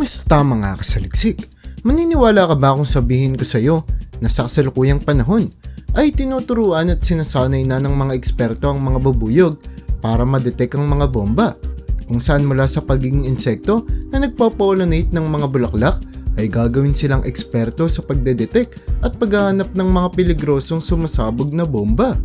Kumusta mga kasaliksik? Maniniwala ka ba kung sabihin ko sa'yo na sa kasalukuyang panahon ay tinuturuan at sinasanay na ng mga eksperto ang mga bubuyog para madetect ang mga bomba kung saan mula sa pagiging insekto na nagpopollinate ng mga bulaklak ay gagawin silang eksperto sa pagdedetect at paghahanap ng mga peligrosong sumasabog na bomba.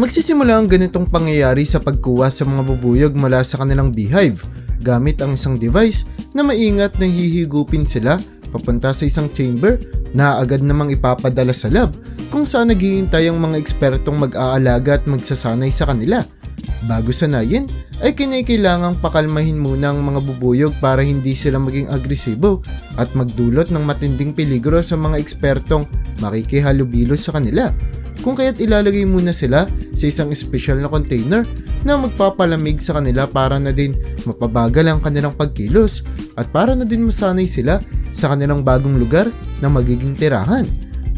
Magsisimula ang ganitong pangyayari sa pagkuha sa mga bubuyog mula sa kanilang beehive gamit ang isang device na maingat na hihigupin sila papunta sa isang chamber na agad namang ipapadala sa lab kung saan naghihintay ang mga ekspertong mag-aalaga at magsasanay sa kanila. Bago sanayin, ay kinakailangang pakalmahin muna ang mga bubuyog para hindi sila maging agresibo at magdulot ng matinding peligro sa mga ekspertong makikihalubilo sa kanila. Kung kaya't ilalagay muna sila sa isang espesyal na container na magpapalamig sa kanila para na din mapabagal ang kanilang pagkilos at para na din masanay sila sa kanilang bagong lugar na magiging tirahan.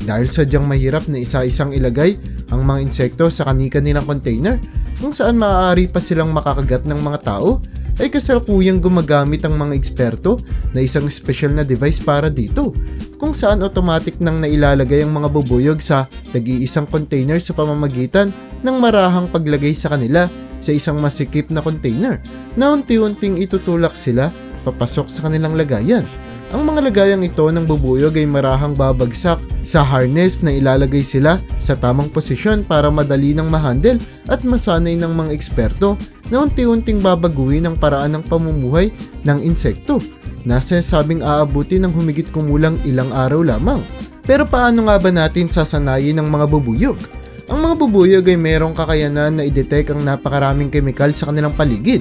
Dahil sadyang mahirap na isa-isang ilagay ang mga insekto sa kanika nilang container kung saan maaari pa silang makakagat ng mga tao ay kasalukuyang gumagamit ang mga eksperto na isang special na device para dito kung saan automatic nang nailalagay ang mga bubuyog sa tag-iisang container sa pamamagitan ng marahang paglagay sa kanila sa isang masikip na container na unti-unting itutulak sila papasok sa kanilang lagayan. Ang mga lagayang ito ng bubuyog ay marahang babagsak sa harness na ilalagay sila sa tamang posisyon para madali ng mahandle at masanay ng mga eksperto na unti-unting babaguhin ang paraan ng pamumuhay ng insekto na sinasabing aabuti ng humigit kumulang ilang araw lamang. Pero paano nga ba natin sasanayin ng mga bubuyog? Ang mga bubuyog ay mayroong kakayanan na i-detect ang napakaraming kemikal sa kanilang paligid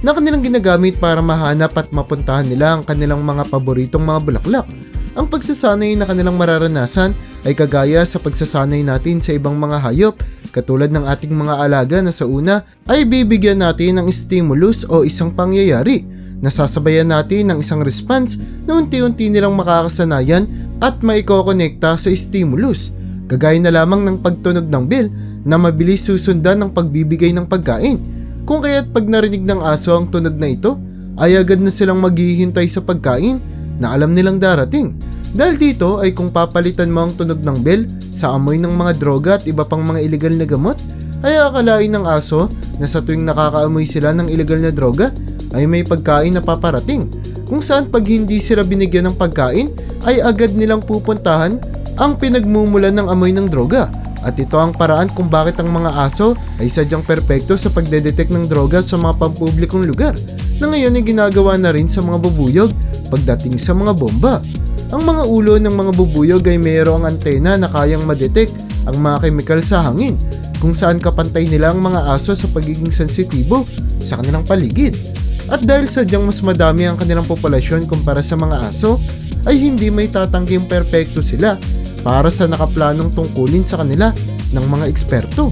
na kanilang ginagamit para mahanap at mapuntahan nila ang kanilang mga paboritong mga bulaklak. Ang pagsasanay na kanilang mararanasan ay kagaya sa pagsasanay natin sa ibang mga hayop katulad ng ating mga alaga na sa una ay bibigyan natin ng stimulus o isang pangyayari na sasabayan natin ng isang response na unti-unti nilang makakasanayan at maikokonekta sa stimulus. Kagaya na lamang ng pagtunog ng bell na mabilis susundan ng pagbibigay ng pagkain kung kaya't pag narinig ng aso ang tunog na ito, ay agad na silang maghihintay sa pagkain na alam nilang darating. Dahil dito ay kung papalitan mo ang tunog ng bell sa amoy ng mga droga at iba pang mga ilegal na gamot, ay akalain ng aso na sa tuwing nakakaamoy sila ng ilegal na droga ay may pagkain na paparating. Kung saan pag hindi sila binigyan ng pagkain ay agad nilang pupuntahan ang pinagmumulan ng amoy ng droga at ito ang paraan kung bakit ang mga aso ay sadyang perpekto sa pagdedetect ng droga sa mga pampublikong lugar na ngayon ay ginagawa na rin sa mga bubuyog pagdating sa mga bomba. Ang mga ulo ng mga bubuyog ay mayroong antena na kayang madetect ang mga kemikal sa hangin kung saan kapantay nila ang mga aso sa pagiging sensitibo sa kanilang paligid. At dahil sadyang mas madami ang kanilang populasyon kumpara sa mga aso, ay hindi may tatangging perpekto sila para sa nakaplanong tungkulin sa kanila ng mga eksperto.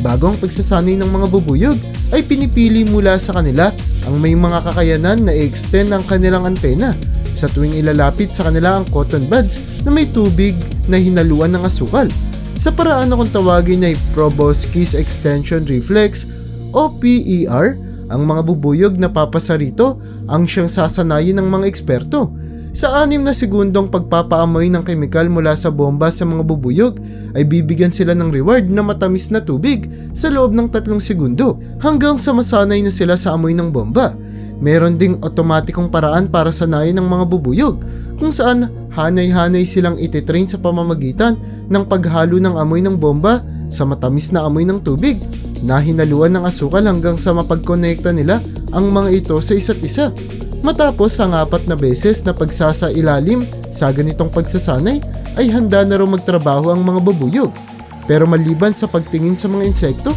Bago ang pagsasanay ng mga bubuyog ay pinipili mula sa kanila ang may mga kakayanan na i-extend ang kanilang antena sa tuwing ilalapit sa kanila ang cotton buds na may tubig na hinaluan ng asukal. Sa paraan na kung tawagin ay Proboscis Extension Reflex o PER, ang mga bubuyog na papasa rito ang siyang sasanayin ng mga eksperto sa anim na segundong pagpapaamoy ng kemikal mula sa bomba sa mga bubuyog ay bibigyan sila ng reward na matamis na tubig sa loob ng tatlong segundo hanggang sa masanay na sila sa amoy ng bomba. Meron ding otomatikong paraan para sanayin ng mga bubuyog kung saan hanay-hanay silang ititrain sa pamamagitan ng paghalo ng amoy ng bomba sa matamis na amoy ng tubig na hinaluan ng asukal hanggang sa mapagkonekta nila ang mga ito sa isa't isa. Matapos ang apat na beses na pagsasailalim sa ganitong pagsasanay ay handa na raw magtrabaho ang mga babuyog. Pero maliban sa pagtingin sa mga insekto,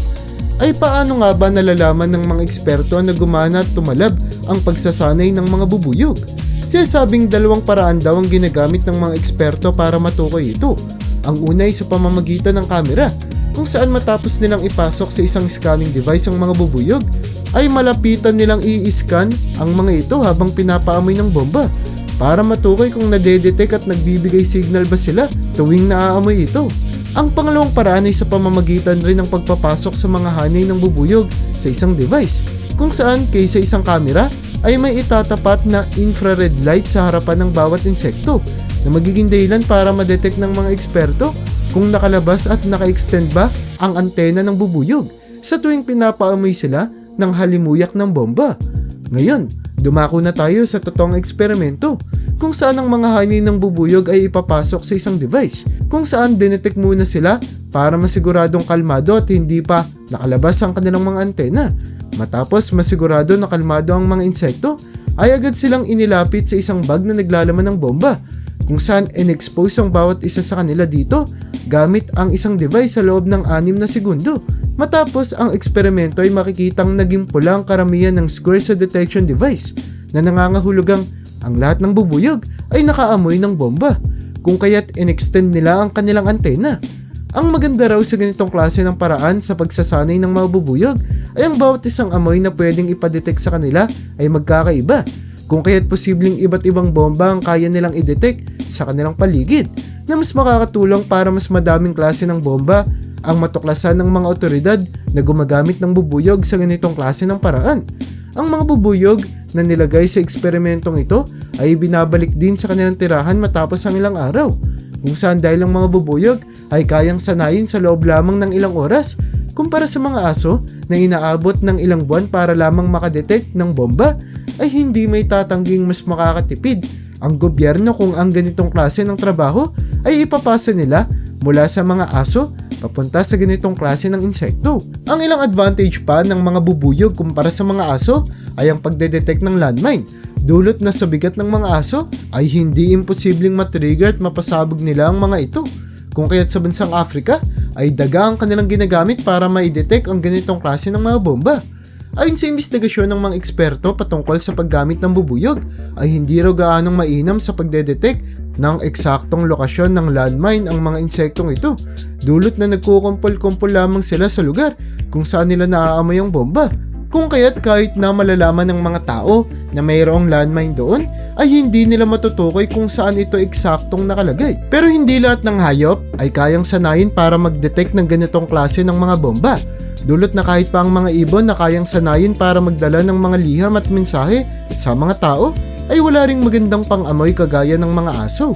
ay paano nga ba nalalaman ng mga eksperto na gumana at tumalab ang pagsasanay ng mga bubuyog? Sinasabing dalawang paraan daw ang ginagamit ng mga eksperto para matukoy ito. Ang una ay sa pamamagitan ng kamera, kung saan matapos nilang ipasok sa isang scanning device ang mga bubuyog, ay malapitan nilang i-scan ang mga ito habang pinapaamoy ng bomba para matukoy kung nadedetect at nagbibigay signal ba sila tuwing naaamoy ito. Ang pangalawang paraan ay sa pamamagitan rin ng pagpapasok sa mga hanay ng bubuyog sa isang device kung saan kaysa isang kamera ay may itatapat na infrared light sa harapan ng bawat insekto na magiging dahilan para madetect ng mga eksperto kung nakalabas at naka-extend ba ang antena ng bubuyog sa tuwing pinapaamoy sila ng halimuyak ng bomba. Ngayon, dumako na tayo sa totoong eksperimento kung saan ang mga hani ng bubuyog ay ipapasok sa isang device kung saan dinetect muna sila para masiguradong kalmado at hindi pa nakalabas ang kanilang mga antena. Matapos masigurado na kalmado ang mga insekto, ay agad silang inilapit sa isang bag na naglalaman ng bomba kung saan in-expose ang bawat isa sa kanila dito gamit ang isang device sa loob ng 6 na segundo. Matapos ang eksperimento ay makikitang naging pula ang karamihan ng square sa detection device na nangangahulugang ang lahat ng bubuyog ay nakaamoy ng bomba kung kaya't in-extend nila ang kanilang antena. Ang maganda raw sa ganitong klase ng paraan sa pagsasanay ng mga bubuyog ay ang bawat isang amoy na pwedeng ipadetect sa kanila ay magkakaiba kung kaya't posibleng iba't ibang bomba ang kaya nilang i-detect sa kanilang paligid na mas makakatulong para mas madaming klase ng bomba ang matuklasan ng mga otoridad na gumagamit ng bubuyog sa ganitong klase ng paraan. Ang mga bubuyog na nilagay sa eksperimentong ito ay binabalik din sa kanilang tirahan matapos ang ilang araw kung saan dahil ang mga bubuyog ay kayang sanayin sa loob lamang ng ilang oras kumpara sa mga aso na inaabot ng ilang buwan para lamang makadetect ng bomba ay hindi may tatangging mas makakatipid ang gobyerno kung ang ganitong klase ng trabaho ay ipapasa nila mula sa mga aso papunta sa ganitong klase ng insekto. Ang ilang advantage pa ng mga bubuyog kumpara sa mga aso ay ang pagdedetect ng landmine. Dulot na sa bigat ng mga aso ay hindi imposibleng matrigger at mapasabog nila ang mga ito. Kung kaya't sa bansang Africa ay daga ang kanilang ginagamit para maidetect ang ganitong klase ng mga bomba. Ayon sa investigasyon ng mga eksperto patungkol sa paggamit ng bubuyog, ay hindi raw gaanong mainam sa pagdedetect ng eksaktong lokasyon ng landmine ang mga insektong ito, dulot na nagkukumpol-kumpol lamang sila sa lugar kung saan nila naaamoy ang bomba. Kung kaya't kahit na malalaman ng mga tao na mayroong landmine doon, ay hindi nila matutukoy kung saan ito eksaktong nakalagay. Pero hindi lahat ng hayop ay kayang sanayin para mag-detect ng ganitong klase ng mga bomba. Dulot na kahit pa ang mga ibon na kayang sanayin para magdala ng mga liham at mensahe sa mga tao, ay wala ring magandang pang-amoy kagaya ng mga aso.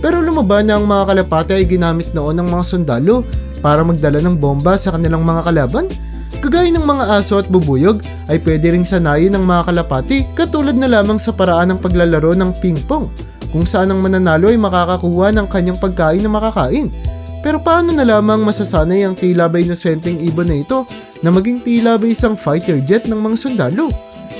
Pero lumaban na ang mga kalapate ay ginamit noon ng mga sundalo para magdala ng bomba sa kanilang mga kalaban Kagaya ng mga aso at bubuyog ay pwede ring sanayin ng mga kalapati katulad na lamang sa paraan ng paglalaro ng ping-pong kung saan ang mananalo ay makakakuha ng kanyang pagkain na makakain. Pero paano na lamang masasanay ang tila ba inosenteng ibon na ito na maging tila ba isang fighter jet ng mga sundalo?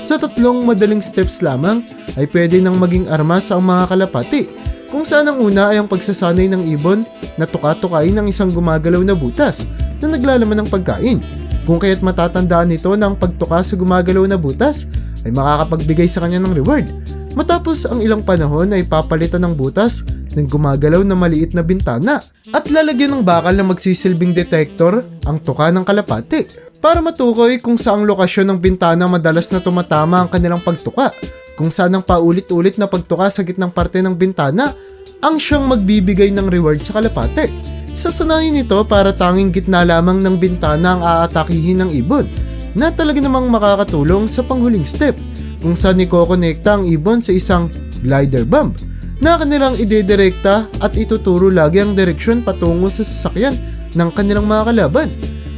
Sa tatlong madaling steps lamang ay pwede nang maging armas ang mga kalapati kung saan ang una ay ang pagsasanay ng ibon na tuka-tukain ng isang gumagalaw na butas na naglalaman ng pagkain kung kaya't matatandaan nito na ang pagtuka sa gumagalaw na butas ay makakapagbigay sa kanya ng reward. Matapos ang ilang panahon ay papalitan ng butas ng gumagalaw na maliit na bintana at lalagyan ng bakal na magsisilbing detector ang tuka ng kalapati para matukoy kung saang lokasyon ng bintana madalas na tumatama ang kanilang pagtuka. Kung saan ang paulit-ulit na pagtuka sa gitnang parte ng bintana ang siyang magbibigay ng reward sa kalapate. Sasanayin nito para tanging gitna lamang ng bintana ang aatakihin ng ibon na talaga namang makakatulong sa panghuling step kung saan ikokonekta ang ibon sa isang glider bomb na kanilang idedirekta at ituturo lagi ang direksyon patungo sa sasakyan ng kanilang mga kalaban.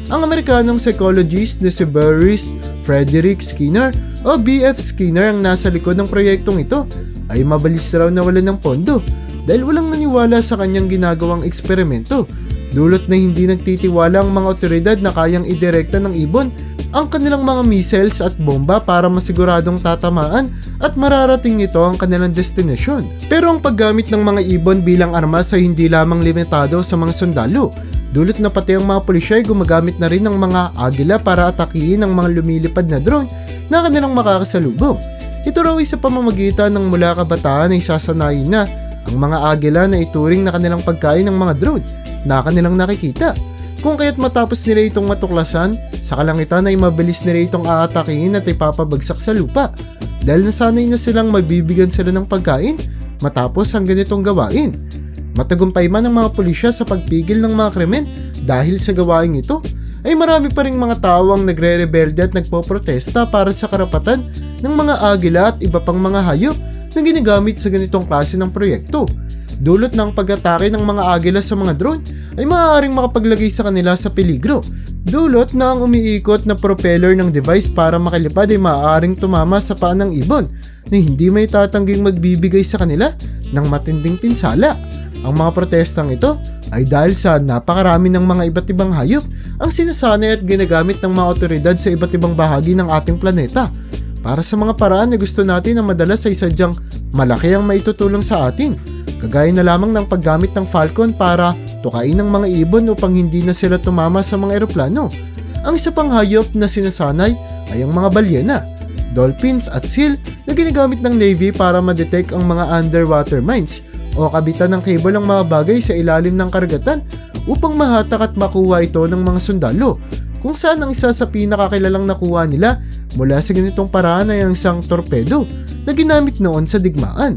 Ang Amerikanong psychologist na si Boris Frederick Skinner o BF Skinner ang nasa likod ng proyektong ito ay mabalis raw na wala ng pondo dahil walang naniwala sa kanyang ginagawang eksperimento. Dulot na hindi nagtitiwala ang mga otoridad na kayang idirekta ng ibon ang kanilang mga missiles at bomba para masiguradong tatamaan at mararating nito ang kanilang destinasyon. Pero ang paggamit ng mga ibon bilang armas ay hindi lamang limitado sa mga sundalo. Dulot na pati ang mga pulisya ay gumagamit na rin ng mga agila para atakihin ang mga lumilipad na drone na kanilang makakasalubong. Ito raw ay sa pamamagitan ng mula kabataan ay sasanayin na ang mga agila na ituring na kanilang pagkain ng mga drone na kanilang nakikita. Kung kaya't matapos nila itong matuklasan, sa kalangitan ay mabilis nila itong aatakihin at ipapabagsak sa lupa dahil nasanay na silang mabibigyan sila ng pagkain matapos ang ganitong gawain. Matagumpay man ang mga pulisya sa pagpigil ng mga krimen dahil sa gawain ito, ay marami pa ring mga tao ang nagre-rebelde at nagpoprotesta para sa karapatan ng mga agila at iba pang mga hayop na ginagamit sa ganitong klase ng proyekto. Dulot ng pag-atake ng mga agila sa mga drone ay maaaring makapaglagay sa kanila sa peligro. Dulot na ang umiikot na propeller ng device para makalipad ay maaaring tumama sa paa ng ibon na hindi may tatangging magbibigay sa kanila ng matinding pinsala. Ang mga protestang ito ay dahil sa napakarami ng mga iba't ibang hayop ang sinasanay at ginagamit ng mga otoridad sa iba't ibang bahagi ng ating planeta para sa mga paraan na gusto natin na madalas ay sadyang malaki ang maitutulong sa atin. Kagaya na lamang ng paggamit ng Falcon para tukain ng mga ibon upang hindi na sila tumama sa mga eroplano. Ang isa pang hayop na sinasanay ay ang mga balyena, dolphins at seal na ginagamit ng Navy para ma-detect ang mga underwater mines o kabitan ng cable ang mga bagay sa ilalim ng karagatan upang mahatak at makuha ito ng mga sundalo kung saan ang isa sa pinakakilalang nakuha nila mula sa ganitong paraan ay ang isang torpedo na ginamit noon sa digmaan.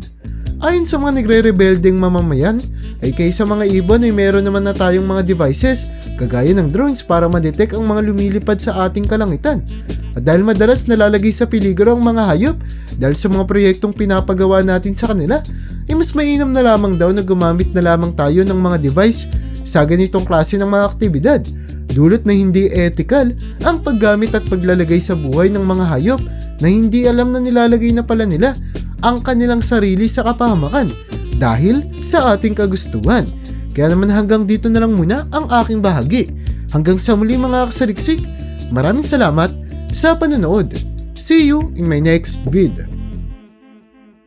Ayon sa mga nagre-rebelding mamamayan, ay kaysa mga ibon ay meron naman na tayong mga devices kagaya ng drones para ma-detect ang mga lumilipad sa ating kalangitan. At dahil madalas nalalagay sa peligro ang mga hayop dahil sa mga proyektong pinapagawa natin sa kanila, ay mas mainam na lamang daw na gumamit na lamang tayo ng mga device sa ganitong klase ng mga aktibidad. Dulot na hindi ethical ang paggamit at paglalagay sa buhay ng mga hayop na hindi alam na nilalagay na pala nila ang kanilang sarili sa kapahamakan dahil sa ating kagustuhan. Kaya naman hanggang dito na lang muna ang aking bahagi. Hanggang sa muli mga kasaliksik, maraming salamat sa panonood. See you in my next vid.